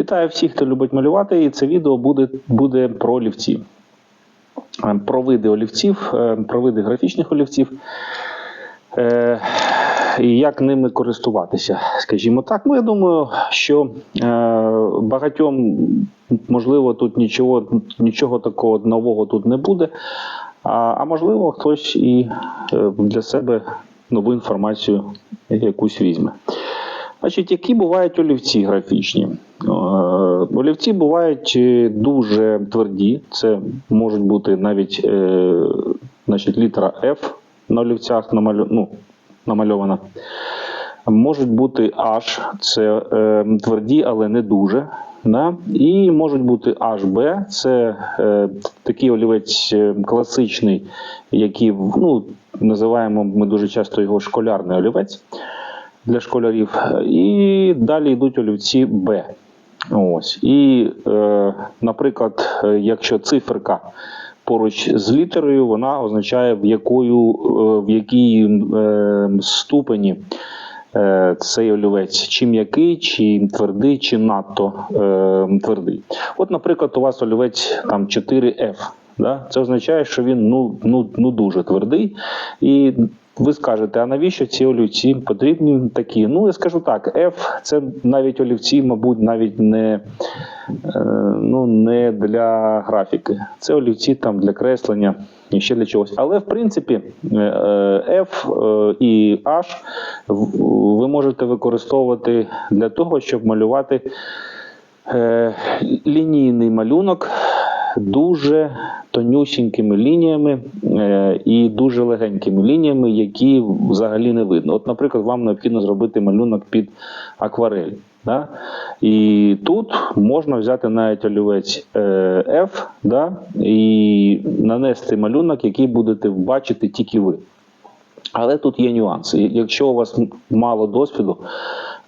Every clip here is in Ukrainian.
Вітаю всіх, хто любить малювати, і це відео буде, буде про олівці. Е, Про види олівців, е, про види графічних олівців. Е, І як ними користуватися, скажімо так. Ну, я думаю, що багатьом, можливо, тут нічого, нічого такого нового тут не буде. А, можливо, хтось і для себе нову інформацію якусь візьме. Значить, які бувають олівці графічні? Е, Олівці бувають е, дуже тверді, це можуть бути навіть е, значить, літера F на олівцях ну, намальована. Можуть бути H, це е, тверді, але не дуже. Да? І можуть бути HB, це е, такий олівець класичний, який ну, називаємо ми дуже часто його школярний олівець для школярів. І далі йдуть олівці Б. Ось. І, е, наприклад, е, якщо циферка поруч з літерою, вона означає, в, якою, е, в якій е, ступені е, цей олівець, чи м'який, чи твердий, чи надто е, твердий. От, наприклад, у вас олівець там 4F. Да? Це означає, що він ну, ну, ну дуже твердий. І ви скажете, а навіщо ці олівці потрібні такі? Ну, я скажу так: F це навіть олівці, мабуть, навіть не, е, ну, не для графіки. Це олівці там для креслення і ще для чогось. Але в принципі е, е, F е, і H ви можете використовувати для того, щоб малювати лінійний малюнок дуже тонюсінькими лініями е, і дуже легенькими лініями, які взагалі не видно. От, наприклад, вам необхідно зробити малюнок під акварель. Да? І тут можна взяти навіть олівець е, F да? і нанести малюнок, який будете бачити тільки ви. Але тут є нюанси. Якщо у вас мало досвіду,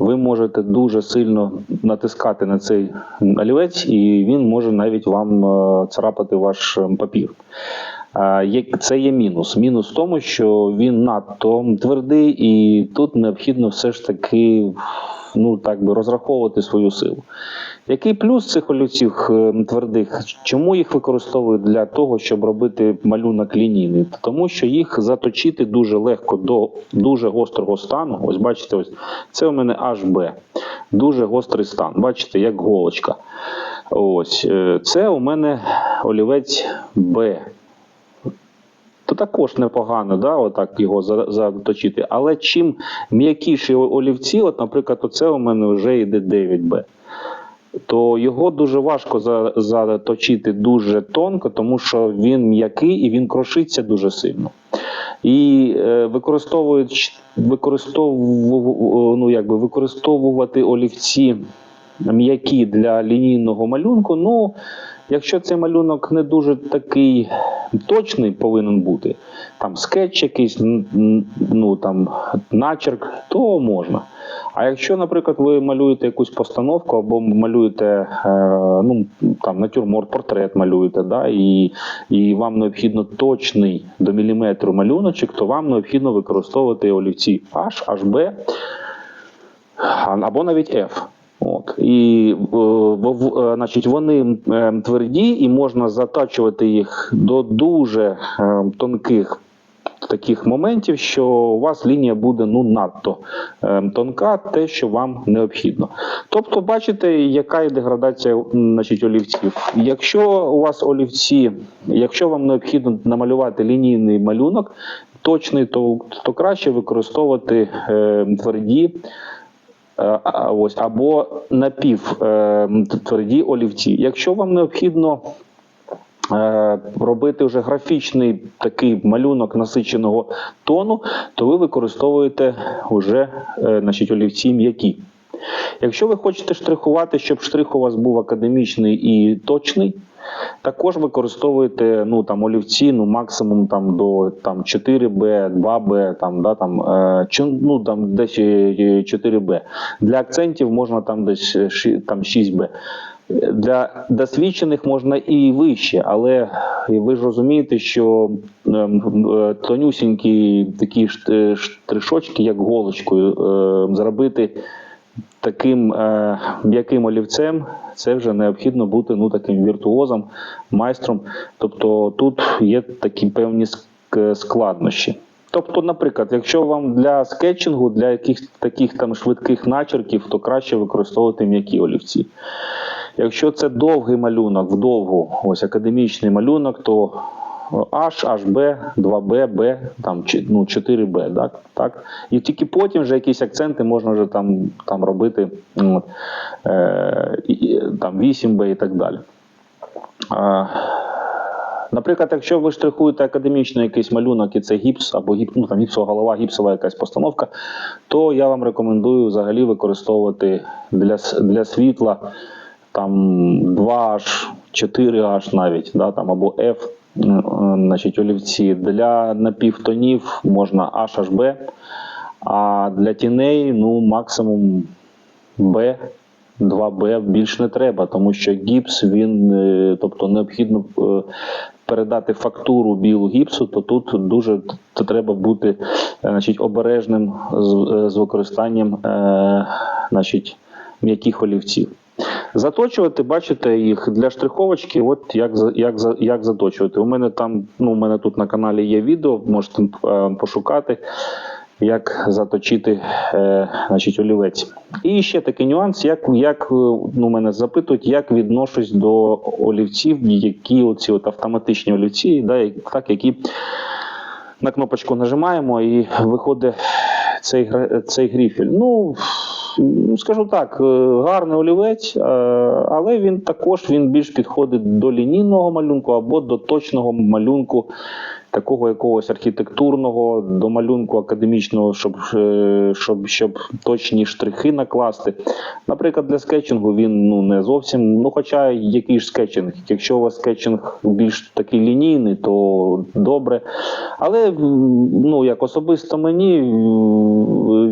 ви можете дуже сильно натискати на цей олівець, і він може навіть вам е, царапати ваш е, папір. Це є мінус. Мінус в тому, що він надто твердий, і тут необхідно все ж таки ну, так би, розраховувати свою силу. Який плюс цих олівців е, твердих? Чому їх використовують для того, щоб робити малюнок лінійний? Тому що їх заточити дуже легко до дуже гострого стану. Ось бачите, ось це у мене HB. Дуже гострий стан. Бачите, як голочка. Ось е, це у мене олівець Б. То також непогано, да, отак його заточити. Але чим м'якіші олівці, от, наприклад, оце у мене вже йде 9Б то його дуже важко заточити дуже тонко, тому що він м'який і він крошиться дуже сильно. І е, використовують використову, ну, якби, використовувати олівці м'які для лінійного малюнку. Ну, якщо цей малюнок не дуже такий точний повинен бути, там скетч якийсь, ну там начерк, то можна. А якщо, наприклад, ви малюєте якусь постановку або малюєте е, ну, там, натюрморт, портрет малюєте, да, і, і вам необхідно точний до міліметру малюночок, то вам необхідно використовувати олівці H, HB або навіть F. От. І е, е, значить, вони е, тверді і можна затачувати їх до дуже тонких таких моментів, що у вас лінія буде ну надто тонка, те, що вам необхідно. Тобто, бачите, яка є деградація значить, олівців. Якщо у вас олівці, якщо вам необхідно намалювати лінійний малюнок, точний, то, то краще використовувати е, тверді. Е, Ось або напів е, тверді олівці. Якщо вам необхідно е, робити вже графічний такий малюнок насиченого тону, то ви використовуєте вже значить, олівці м'які. Якщо ви хочете штрихувати, щоб штрих у вас був академічний і точний, також використовуєте ну, там, олівці ну, максимум там, до там, 4Б, 2Б, там, да, там, е, ну, там, десь е, 4Б. Для акцентів можна там десь е, там, 6Б. Для досвідчених можна і вище, але ви ж розумієте, що ем, е, тонюсінькі такі штришочки, як голочкою, е, зробити таким е, м'яким олівцем це вже необхідно бути ну, таким віртуозом, майстром. Тобто тут є такі певні складнощі. Тобто, наприклад, якщо вам для скетчингу, для якихось таких там швидких начерків, то краще використовувати м'які олівці. Якщо це довгий малюнок, вдовгу, ось академічний малюнок, то H, HB, 2B, B, там, ну, 4B, так, так? І тільки потім вже якісь акценти можна вже там, там робити от, е, там 8B і так далі. Наприклад, якщо ви штрихуєте академічно якийсь малюнок, і це гіпс або гіп, ну, там, гіпсова голова, гіпсова якась постановка, то я вам рекомендую взагалі використовувати для, для світла там 2H, 4H навіть, да, там, або F, значить, олівці. Для напівтонів можна HHB, а для тіней ну, максимум B, 2B більш не треба, тому що гіпс він, е, тобто необхідно е, передати фактуру білу гіпсу, то тут дуже т- треба бути е, значить, обережним з, з використанням значить, м'яких олівців. Заточувати, бачите, їх для штриховочки, от як, як, як заточувати. У мене там, ну, у мене тут на каналі є відео, можете е, пошукати, як заточити е, значить, олівець. І ще такий нюанс, як, як е, ну, мене запитують, як відношусь до олівців, які оці от автоматичні олівці, да, так, які на кнопочку нажимаємо і виходить цей, цей грифель. Ну, ну, скажу так, е, гарний олівець, е, але він також він більш підходить до лінійного малюнку або до точного малюнку, такого якогось архітектурного, до малюнку академічного, щоб, е, щоб, щоб точні штрихи накласти. Наприклад, для скетчингу він ну, не зовсім. Ну, хоча який ж скетчинг? Якщо у вас скетчинг більш такий лінійний, то добре. Але ну, як особисто мені,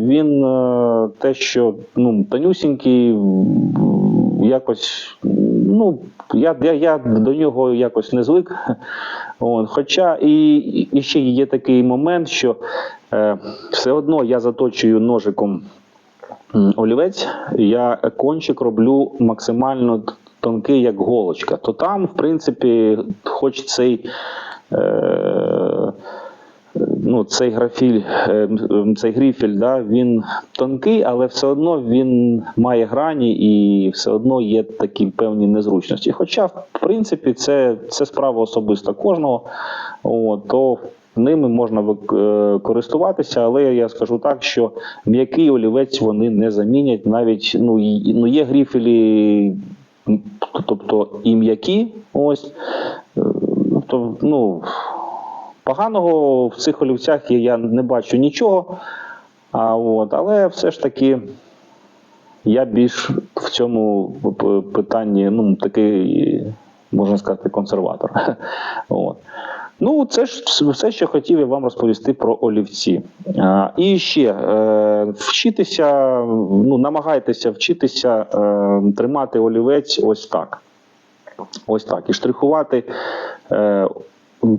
він е, те, що ну, тонюсінький, якось. Ну, я, я, я до нього якось не звик. От, хоча і, і ще є такий момент, що е, все одно я заточую ножиком олівець, я кончик роблю максимально тонкий, як голочка. То там, в принципі, хоч цей. Е, Ну, цей графіль, е, цей грифель, да, він тонкий, але все одно він має грані і все одно є такі певні незручності. Хоча, в принципі, це, це справа особиста кожного, от, то ними можна е, користуватися, але я скажу так, що м'який олівець вони не замінять. Навіть ну, ну, є грифелі, м, тобто і м'які, ось. е, То, ну, Поганого в цих олівцях я- не бачу нічого. А, от, але все ж таки я більш в цьому питанні ну, такий, можна сказати, консерватор. От. Ну, це ж все, що хотів я вам розповісти про олівці. А, і ще е, вчитися, ну, намагайтеся вчитися е, тримати олівець ось так. Ось так. І штрихувати е,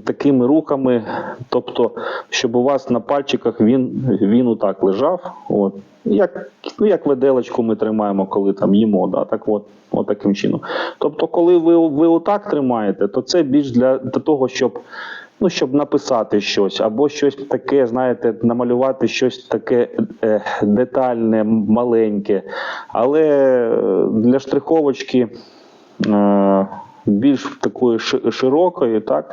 такими рухами, тобто, щоб у вас на пальчиках він, він отак лежав. От. Як, ну, як виделочку ми тримаємо, коли там їмо, да, так от, от таким чином. Тобто, коли ви, ви отак тримаєте, то це більш для, для того, щоб. Ну, щоб написати щось, або щось таке, знаєте, намалювати щось таке е, детальне, маленьке. Але е, для штриховочки е, більш такої ши- широкої, так,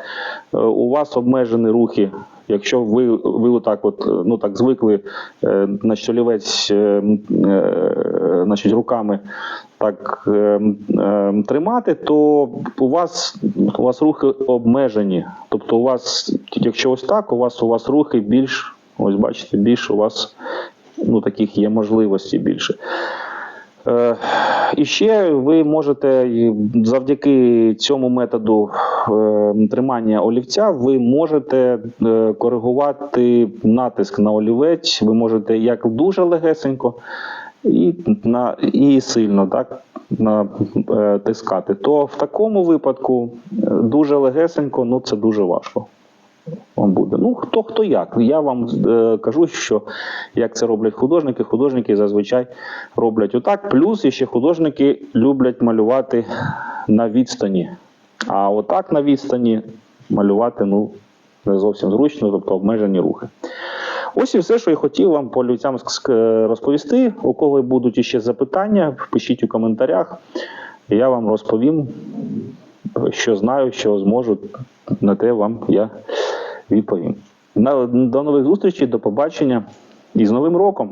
е, у вас обмежені рухи. Якщо ви, ви отак от, е, ну так звикли е, на щолівець значить, руками так тримати, то у вас, у вас рухи обмежені. Тобто, у вас, якщо ось так, у вас у вас рухи більш, ось бачите, більше у вас ну, таких є можливості більше. Е, І ще ви можете завдяки цьому методу е, тримання олівця, ви можете е, коригувати натиск на олівець. Ви можете як дуже легесенько і, на, і сильно так, натискати. То в такому випадку дуже легесенько, ну це дуже важко. Вам буде. Ну, хто хто як. Я вам е, кажу, що як це роблять художники, художники зазвичай роблять отак. Плюс ще художники люблять малювати на відстані. А отак на відстані малювати ну, не зовсім зручно, тобто обмежені рухи. Ось і все, що я хотів вам по ск- розповісти. У кого будуть іще запитання, пишіть у коментарях. Я вам розповім, що знаю, що зможу, на те вам я відповім. На- До нових зустрічей, до побачення і з Новим роком!